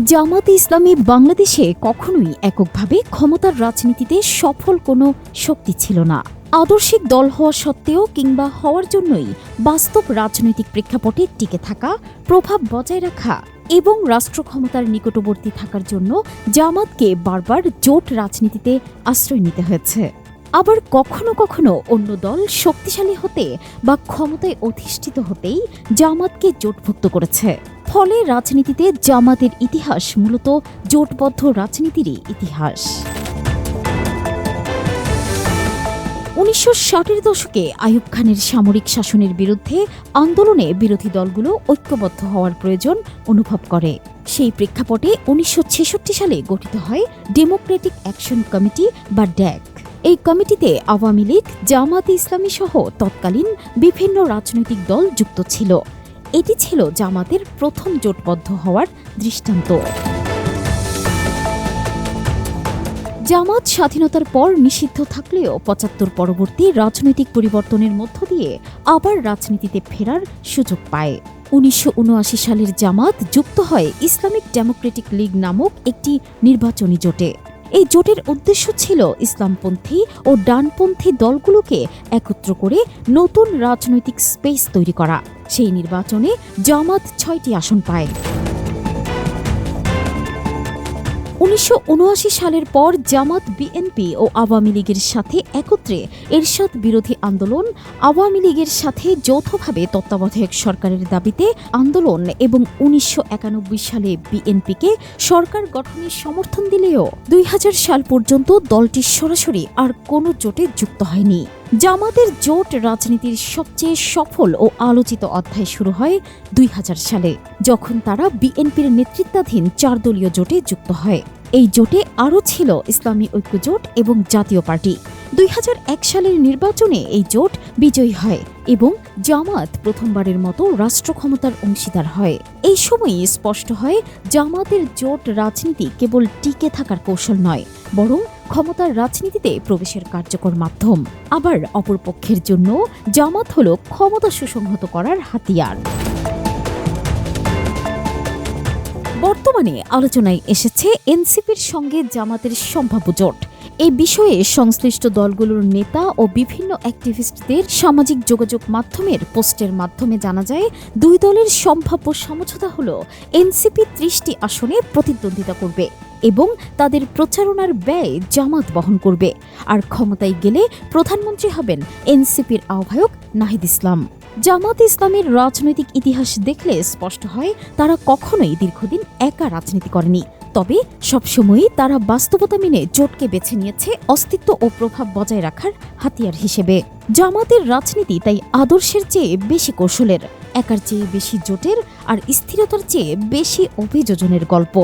জামাতে ইসলামী বাংলাদেশে কখনোই এককভাবে ক্ষমতার রাজনীতিতে সফল কোনো শক্তি ছিল না। আদর্শিক দল হওয়া সত্ত্বেও কিংবা হওয়ার জন্যই বাস্তব রাজনৈতিক প্রেক্ষাপটে টিকে থাকা, প্রভাব বজায় রাখা এবং রাষ্ট্র ক্ষমতার নিকটবর্তী থাকার জন্য জামাতকে বারবার জোট রাজনীতিতে আশ্রয় নিতে হয়েছে। আবার কখনো কখনো অন্য দল শক্তিশালী হতে বা ক্ষমতায় অধিষ্ঠিত হতেই জামাতকে জোটভুক্ত করেছে। ফলে রাজনীতিতে জামাতের ইতিহাস মূলত জোটবদ্ধ রাজনীতিরই ইতিহাস। উনিশশো ষাটের দশকে আইয়ুব খানের সামরিক শাসনের বিরুদ্ধে আন্দোলনে বিরোধী দলগুলো ঐক্যবদ্ধ হওয়ার প্রয়োজন অনুভব করে। সেই প্রেক্ষাপটে উনিশশো ছেষট্টি সালে গঠিত হয় ডেমোক্রেটিক অ্যাকশন কমিটি বা ড্যাক এই কমিটিতে আওয়ামী লীগ, জামাতে ইসলামী সহ তৎকালীন বিভিন্ন রাজনৈতিক দল যুক্ত ছিল। এটি ছিল জামাতের প্রথম জোটবদ্ধ হওয়ার দৃষ্টান্ত। জামাত স্বাধীনতার পর নিষিদ্ধ থাকলেও পঁচাত্তর পরবর্তী রাজনৈতিক পরিবর্তনের মধ্য দিয়ে আবার রাজনীতিতে ফেরার সুযোগ পায়। উনিশশো উনআশি সালের জামাত যুক্ত হয় ইসলামিক ডেমোক্রেটিক লীগ নামক একটি নির্বাচনী জোটে। এই জোটের উদ্দেশ্য ছিল ইসলামপন্থী ও ডানপন্থী দলগুলোকে একত্র করে নতুন রাজনৈতিক স্পেস তৈরি করা। সেই নির্বাচনে জামাত ছয়টি আসন পায়। উনিশশো উনআশি সালের পর জামাত বিএনপি ও আওয়ামী লীগের সাথে একত্রে এরশাদ বিরোধী আন্দোলন, আওয়ামী লীগের সাথে যৌথভাবে তত্ত্বাবধায়ক সরকারের দাবিতে আন্দোলন এবং উনিশশো একানব্বই সালে বিএনপিকে সরকার গঠনের সমর্থন দিলেও দুই হাজার সাল পর্যন্ত দলটি সরাসরি আর কোনো জোটে যুক্ত হয়নি। জামাতের জোট রাজনীতির সবচেয়ে সফল ও আলোচিত অধ্যায় শুরু হয় দুই হাজার সালে, যখন তারা বিএনপির নেতৃত্বাধীন চার দলীয় জোটে যুক্ত হয়। এই জোটে আরও ছিল ইসলামী ঐক্য জোট এবং জাতীয় পার্টি। দুই হাজার এক সালের নির্বাচনে এই জোট বিজয়ী হয় এবং জামাত প্রথমবারের মতো রাষ্ট্র ক্ষমতার অংশীদার হয়। এই সময়ই স্পষ্ট হয়, জামাতের জোট রাজনীতি কেবল টিকে থাকার কৌশল নয়, বরং ক্ষমতার রাজনীতিতে প্রবেশের কার্যকর মাধ্যম। আবার অপরপক্ষের জন্য জামাত হল ক্ষমতা সুসংহত করার হাতিয়ার। বর্তমানে আলোচনায় এসেছে এনসিপির সঙ্গে জামাতের সম্ভাব্য জোট। এই বিষয়ে সংশ্লিষ্ট দলগুলোর নেতা ও বিভিন্ন অ্যাক্টিভিস্টদের সামাজিক যোগাযোগ মাধ্যমের পোস্টের মাধ্যমে জানা যায়, দুই দলের সম্ভাব্য সমঝোতা হল এনসিপি ত্রিশটি আসনে প্রতিদ্বন্দ্বিতা করবে। এবং তাদের প্রচারণার ব্যয় জামাত বহন করবে। আর ক্ষমতায় গেলে প্রধানমন্ত্রী হবেন এনসিপির আহ্বায়ক নাহিদ ইসলাম। জামাত ইসলামের রাজনৈতিক ইতিহাস দেখলে স্পষ্ট হয়, তারা কখনোই দীর্ঘদিন একা রাজনীতি করেনি। তবে সবসময়ই তারা বাস্তবতা মেনে জোটকে বেছে নিয়েছে অস্তিত্ব ও প্রভাব বজায় রাখার হাতিয়ার হিসেবে। জামাতের রাজনীতি তাই আদর্শের চেয়ে বেশি কৌশলের, একার চেয়ে বেশি জোটের আর স্থিরতার চেয়ে বেশি অভিযোজনের গল্প।